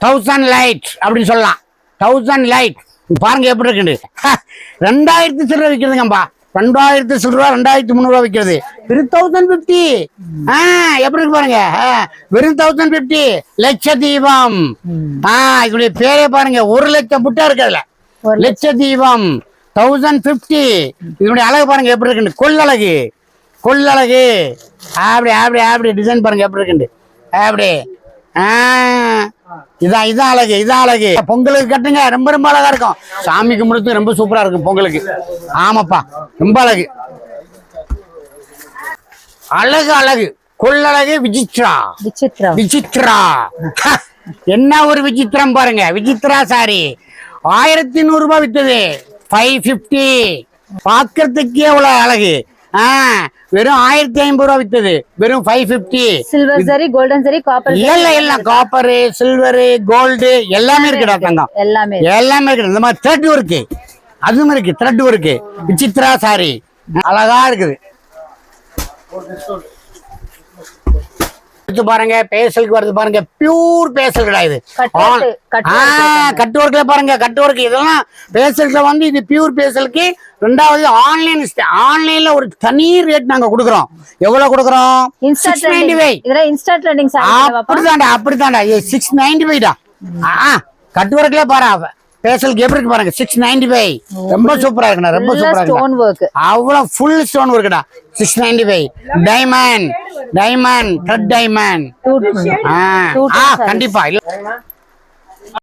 Thousand light அப்படின்னு சொல்லலாம். Thousand light பாருங்க எப்படி இருக்குண்டு ரெண்டாயிரத்தி சில்லற விற்கிறதுங்கப்பா ரெண்டாயிரத்தி சில்லற ரெண்டாயிரத்தி முந்நூறுவா விற்கிறது வெறும் தௌசண்ட் ஃபிஃப்டி ஆ எப்படி இருக்கு பாருங்க. வெறும் தௌசண்ட் ஃபிஃப்டி லட்ச தீபம் ஆ இதனுடைய பேரே பாருங்க. ஒரு லட்சம் புட்டா இருக்கு அதுல. லட்ச தீபம் தௌசண்ட் ஃபிஃப்டி இதனுடைய அழகு பாருங்க எப்படி இருக்குண்டு கொள்ளழகு. கொள்ளழகு. அப்படி அப்படி அப்படி. டிசைன் பாருங்க எப்படி இருக்குண்டு அப்படி. இதான் இதான் அழகு இதான் அழகு. பொங்கலுக்கு கட்டுங்க ரொம்ப ரொம்ப அழகா இருக்கும். சாமி கும்பிடுறது ரொம்ப சூப்பரா இருக்கும் பொங்கலுக்கு. ஆமாப்பா ரொம்ப அழகு. அழகு அழகு. கொள்ளழகு விசித்ரா விசித்ரா ஹ, என்ன ஒரு விசித்திரம் பாருங்க. விசித்ரா சாரி. ஆயிரத்தி நூறு ரூபாய் வித்தது. ஃபைவ் ஃபிஃப்டி பார்க்கறதுக்கே எவ்வளவு அழகு. வெறும் ஆயிரத்தி ஐம்பது ரூபா வித்தது. வெறும் ஃபைவ் ஃபிஃப்டி சில்வர் சரி கோல்டன் சரி காப்பர் இல்ல இல்ல காப்பரு சில்வரு கோல்டு எல்லாமே இருக்குடா தங்கம் எல்லாமே எல்லாமே இருக்கு. இந்த மாதிரி த்ரெட் ஒர்க்கு அதுவும் இருக்கு த்ரெட் ஒர்க்கு விசித்ரா சாரி அழகா இருக்குது. எடுத்து பாருங்க பேசலுக்கு வருது பாருங்க பியூர் பேசல் கிடையாது கட் ஒர்க்ல பாருங்க கட் ஒர்க் இதெல்லாம் பேசல்ல வந்து இது பியூர் பேசலுக்கு ரெண்டாவது ஆன்லைன் ஆன்லைன்ல ஒரு தனி ரேட் நாங்க கொடுக்குறோம். எவ்வளவு கொடுக்குறோம்? சிக்ஸ் நைன்டி ஃபைவ் அப்படிதான்டா அப்படிதான்டா. சிக்ஸ் நைன்டி ஃபைவ்டா கட் ஒர்க்ல பாரு பேசலுக்கு எப்படி இருக்கு பாருங்க? சிக்ஸ் நைன்டி ஃபைவ் ரொம்ப சூப்பரா இருக்குண்ணா ரொம்ப சூப்பரா இருக்கு அவ்வளவு full stone ஒர்க்குடா six ninety five diamond diamond thread diamond ஆ. கண்டிப்பா. இல்ல